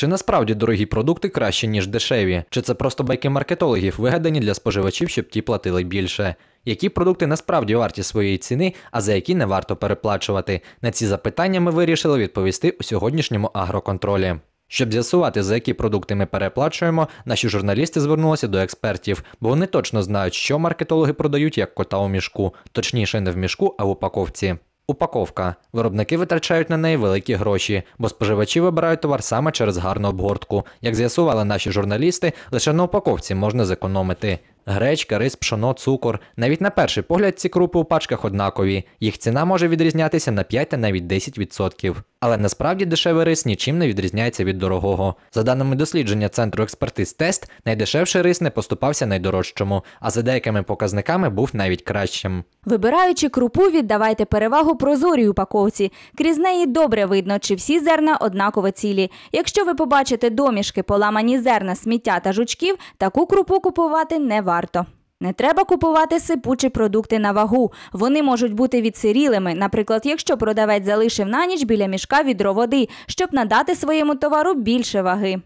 Чи насправді дорогі продукти краще, ніж дешеві? Чи це просто байки маркетологів, вигадані для споживачів, щоб ті платили більше? Які продукти насправді варті своєї ціни, а за які не варто переплачувати? На ці запитання ми вирішили відповісти у сьогоднішньому агроконтролі. Щоб з'ясувати, за які продукти ми переплачуємо, наші журналісти звернулися до експертів, бо вони точно знають, що маркетологи продають як кота у мішку, точніше, не в мішку, а в упаковці. Упаковка. Виробники витрачають на неї великі гроші, бо споживачі вибирають товар саме через гарну обгортку. Як з'ясували наші журналісти, лише на упаковці можна зекономити. Гречка, рис, пшоно, цукор. Навіть на перший погляд ці крупи у пачках однакові. Їх ціна може відрізнятися на 5 та навіть 10%. Але насправді дешевий рис нічим не відрізняється від дорогого. За даними дослідження центру експертиз Тест, найдешевший рис не поступався найдорожчому, а за деякими показниками був навіть кращим. Вибираючи крупу, віддавайте перевагу прозорій упаковці. Крізь неї добре видно, чи всі зерна однаково цілі. Якщо ви побачите домішки, поламані зерна, сміття та жучків, таку крупу купувати не варто. Не треба купувати сипучі продукти на вагу. Вони можуть бути відсирілими, наприклад, якщо продавець залишив на ніч біля мішка відро води, щоб надати своєму товару більше ваги.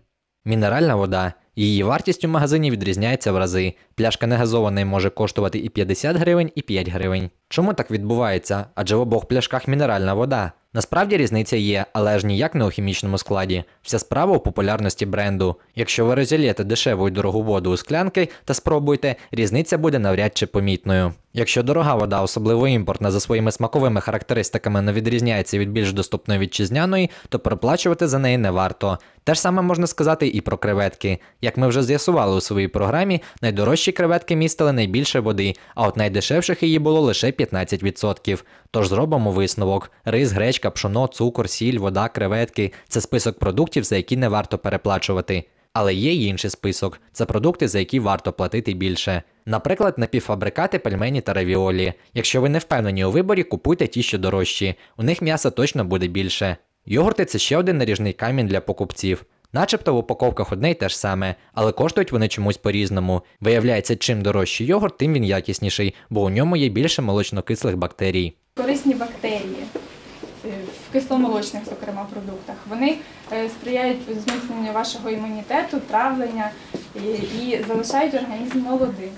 Мінеральна вода. Її вартість у магазині відрізняється в рази. Пляшка негазованої може коштувати і 50 гривень, і 5 гривень. Чому так відбувається? Адже в обох пляшках мінеральна вода. Насправді різниця є, але ж ніяк не у хімічному складі. Вся справа у популярності бренду. Якщо ви розілєте дешеву й дорогу воду у склянки та спробуйте, різниця буде навряд чи помітною. Якщо дорога вода, особливо імпортна, за своїми смаковими характеристиками не відрізняється від більш доступної вітчизняної, то переплачувати за неї не варто. Те ж саме можна сказати і про креветки. Як ми вже з'ясували у своїй програмі, найдорожчі креветки містили найбільше води, а от найдешевших її було лише 15%. Тож зробимо висновок: рис, гречка, пшоно, цукор, сіль, вода, креветки це список продуктів, за які не варто переплачувати. Але є й інший список це продукти, за які варто платити більше. Наприклад, напівфабрикати, пельмені та равіолі. Якщо ви не впевнені у виборі, купуйте ті, що дорожчі. У них м'яса точно буде більше. Йогурти це ще один наріжний камінь для покупців. Начебто в упаковках одне й те ж саме, але коштують вони чомусь по-різному. Виявляється, чим дорожчий йогурт, тим він якісніший, бо у ньому є більше молочнокислих бактерій. корисні бактерії в кисломолочних, зокрема, продуктах. Вони е, сприяють зміцненню вашого імунітету, травлення і залишають організм молодим.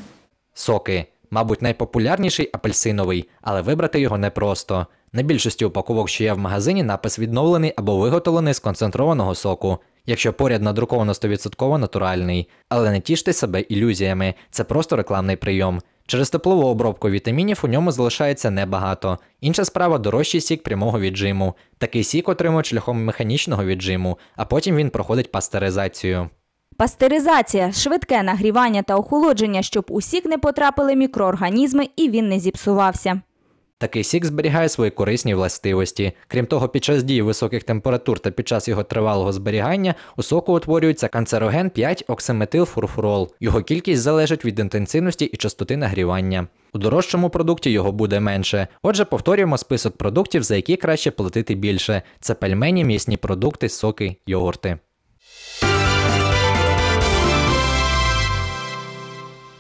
Соки. Мабуть, найпопулярніший апельсиновий, але вибрати його непросто. На більшості упаковок, що є в магазині, напис відновлений або виготовлений з концентрованого соку. Якщо поряд надруковано 100% натуральний. Але не тіште себе ілюзіями, це просто рекламний прийом. Через теплову обробку вітамінів у ньому залишається небагато. Інша справа дорожчий сік прямого віджиму. Такий сік отримують шляхом механічного віджиму, а потім він проходить пастеризацію. Пастеризація швидке нагрівання та охолодження, щоб у сік не потрапили мікроорганізми і він не зіпсувався. Такий сік зберігає свої корисні властивості. Крім того, під час дії високих температур та під час його тривалого зберігання у соку утворюється канцероген 5 оксиметилфурфурол. Його кількість залежить від інтенсивності і частоти нагрівання. У дорожчому продукті його буде менше. Отже, повторюємо список продуктів, за які краще платити більше. Це пельмені, м'ясні продукти, соки, йогурти.